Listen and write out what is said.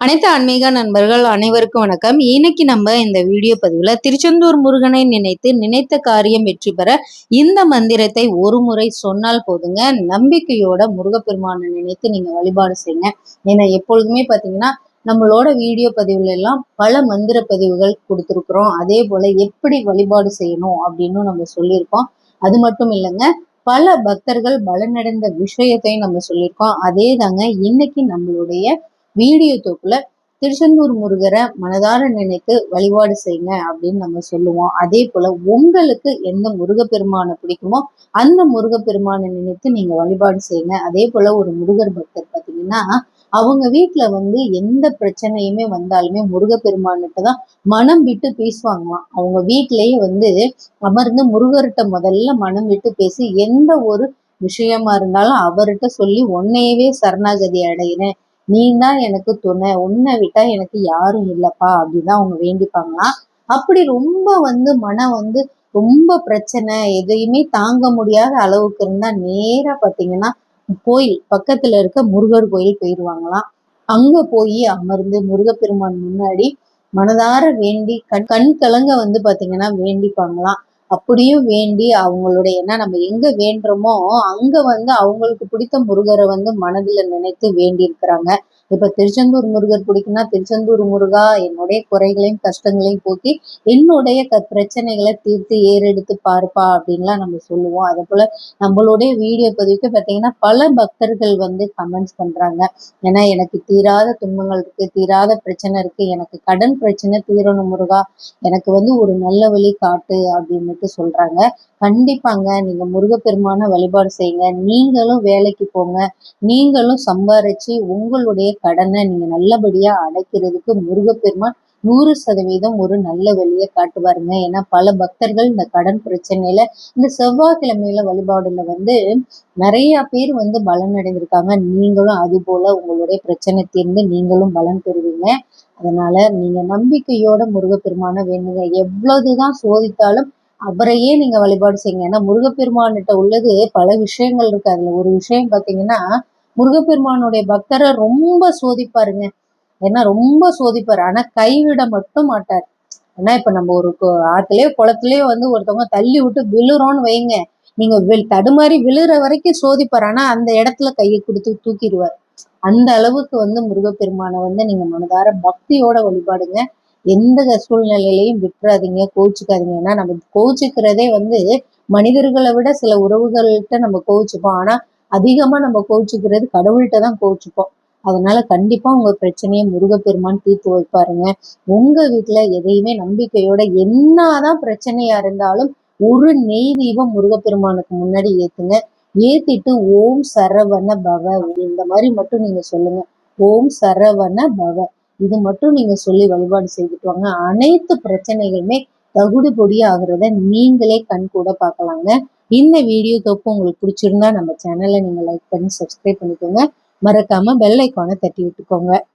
அனைத்து ஆன்மீக நண்பர்கள் அனைவருக்கும் வணக்கம். இன்னைக்கு நம்ம இந்த வீடியோ பதிவில் திருச்செந்தூர் முருகனை நினைத்து நினைத்த காரியம் வெற்றி பெற இந்த மந்திரத்தை ஒரு முறை சொன்னால் போதுங்க. நம்பிக்கையோட முருகப்பெருமானை நினைத்து நீங்க வழிபாடு செய்யுங்க. ஏன்னா எப்பொழுதுமே பார்த்தீங்கன்னா நம்மளோட வீடியோ பதிவுல எல்லாம் பல மந்திர பதிவுகள் கொடுத்துருக்குறோம். அதே போல எப்படி வழிபாடு செய்யணும் அப்படின்னு நம்ம சொல்லியிருக்கோம். அது மட்டும் இல்லைங்க பல பக்தர்கள் பலனடைந்த விஷயத்தையும் நம்ம சொல்லியிருக்கோம். அதே தாங்க இன்னைக்கு நம்மளுடைய வீடியோ தொகுப்புல திருச்செந்தூர் முருகரை மனதார நினைத்து வழிபாடு செய்யுங்க அப்படின்னு நம்ம சொல்லுவோம். அதே போல உங்களுக்கு எந்த முருகப்பெருமானை பிடிக்குமோ அந்த முருகப்பெருமானை நினைத்து நீங்க வழிபாடு செய்யுங்க. அதே போல ஒரு முருகர் பக்தர் பார்த்தீங்கன்னா அவங்க வீட்டுல வந்து எந்த பிரச்சனையுமே வந்தாலுமே முருகப்பெருமான்கிட்ட தான் மனம் விட்டு பேசுவாங்களாம். அவங்க வீட்டிலேயே வந்து அமர்ந்து முருகர்கிட்ட முதல்ல மனம் விட்டு பேசி எந்த ஒரு விஷயமா இருந்தாலும் அவர்கிட்ட சொல்லி உன்னையவே சரணாகதி அடைகிறேன் நீ தான் எனக்கு துணை உன்னை விட்டா எனக்கு யாரும் இல்லப்பா அப்படின்னு அவங்க வேண்டிப்பாங்களாம். அப்படி ரொம்ப வந்து மனம் வந்து ரொம்ப பிரச்சனை எதையுமே தாங்க முடியாத அளவுக்கு இருந்தா நேரா பாத்தீங்கன்னா கோயில் பக்கத்துல இருக்க முருகர் கோயில் போயிடுவாங்களாம் அங்க போய் அமர்ந்து முருகப்பெருமான் முன்னாடி மனதார வேண்டி கண் கண் கலங்க வந்து பாத்தீங்கன்னா வேண்டிப்பாங்களாம். அப்படியும் வேண்டி அவங்களுடைய நம்ம எங்க வேண்டுறோமோ அங்க வந்து அவங்களுக்கு பிடித்த முருகரை வந்து மனதுல நினைத்து வேண்டி இருக்கிறாங்க இப்ப திருச்செந்தூர் முருகர் பிடிக்குன்னா திருச்செந்தூர் முருகா என்னுடைய குறைகளையும் கஷ்டங்களையும் போக்கி என்னுடைய க பிரச்சனைகளை தீர்த்து ஏறெடுத்து பார்ப்பா அப்படின்லாம் நம்ம சொல்லுவோம். அதே போல நம்மளுடைய வீடியோ பதிவுக்கு பார்த்தீங்கன்னா பல பக்தர்கள் வந்து கமெண்ட்ஸ் பண்றாங்க. ஏன்னா எனக்கு தீராத துன்பங்கள் இருக்கு தீராத பிரச்சனை இருக்கு எனக்கு கடன் பிரச்சனை தீரணும் முருகா எனக்கு வந்து ஒரு நல்ல வழி காட்டு அப்படின்னுட்டு சொல்றாங்க. கண்டிப்பாங்க நீங்க முருகப்பெருமான வழிபாடு செய்யுங்க. நீங்களும் வேலைக்கு போங்க. நீங்களும் சம்பாரிச்சு உங்களுடைய கடனை நீங்க நல்லபடியா அடைக்கிறதுக்கு முருகப்பெருமான் நூறு சதவீதம் ஒரு நல்ல வழியை காட்டுவாருங்க. ஏன்னா பல பக்தர்கள் இந்த கடன் பிரச்சனையில இந்த செவ்வாய்க்கிழமையில வழிபாடுல வந்து நிறைய பேர் வந்து பலன் அடைந்திருக்காங்க நீங்களும் அது போல உங்களுடைய பிரச்சனை தீர்ந்து நீங்களும் பலன் பெறுவீங்க. அதனால நீங்க நம்பிக்கையோட முருகப்பெருமான வேணுங்க எவ்வளவுதான் சோதித்தாலும் அவரையே நீங்க வழிபாடு செய்யுங்க. ஏன்னா முருகப்பெருமான்கிட்ட உள்ளது பல விஷயங்கள் இருக்கு. அதுல ஒரு விஷயம் பாத்தீங்கன்னா முருகப்பெருமானுடைய பக்தரை ரொம்ப சோதிப்பாருங்க. ஏன்னா ரொம்ப சோதிப்பார். ஆனா கைவிட மட்டும் மாட்டார். ஏன்னா இப்ப நம்ம ஒரு ஆத்துலயோ குளத்துலயோ வந்து ஒருத்தவங்க தள்ளி விட்டு விழுறோம்னு வைங்க. நீங்க தடுமாறி விழுற வரைக்கும் சோதிப்பார். ஆனா அந்த இடத்துல கையை கொடுத்து தூக்கிடுவார். அந்த அளவுக்கு வந்து முருகப்பெருமானை வந்து நீங்க மனதார பக்தியோட வழிபாடுங்க. எந்த சூழ்நிலையிலையும் விட்டுறாதீங்க கோவிச்சுக்காதீங்க. ஏன்னா நம்ம கோவிச்சுக்கிறதே வந்து மனிதர்களை விட சில உறவுகள்கிட்ட நம்ம கோவிச்சுப்போம். ஆனா அதிகமாக நம்ம கோச்சிக்கிறது கடவுள்கிட்ட தான் கோச்சிப்போம் அதனால கண்டிப்பா உங்க பிரச்சனையை முருகப்பெருமான் தீர்த்து வைப்பாருங்க. உங்க வீட்டுல எதையுமே நம்பிக்கையோட என்னதான் பிரச்சனையா இருந்தாலும் ஒரு நெய் தீபம் முருகப்பெருமானுக்கு முன்னாடி ஏத்துங்க. ஏத்திட்டு ஓம் சரவண பவ. இந்த மாதிரி மட்டும் நீங்க சொல்லுங்க. ஓம் சரவண பவ. இது மட்டும் நீங்க சொல்லி வழிபாடு செய்துட்டு வாங்க. அனைத்து பிரச்சனைகளுமே தகுடு பொடி ஆகுறத நீங்களே கண் கூட பார்க்கலாங்க. இந்த வீடியோ தொப்பு உங்களுக்கு பிடிச்சிருந்தா நம்ம சேனலை நீங்க லைக் பண்ணி சப்ஸ்கிரைப் பண்ணிக்கோங்க. மறக்காம பெல் ஐக்கானை தட்டி விட்டுக்கோங்க.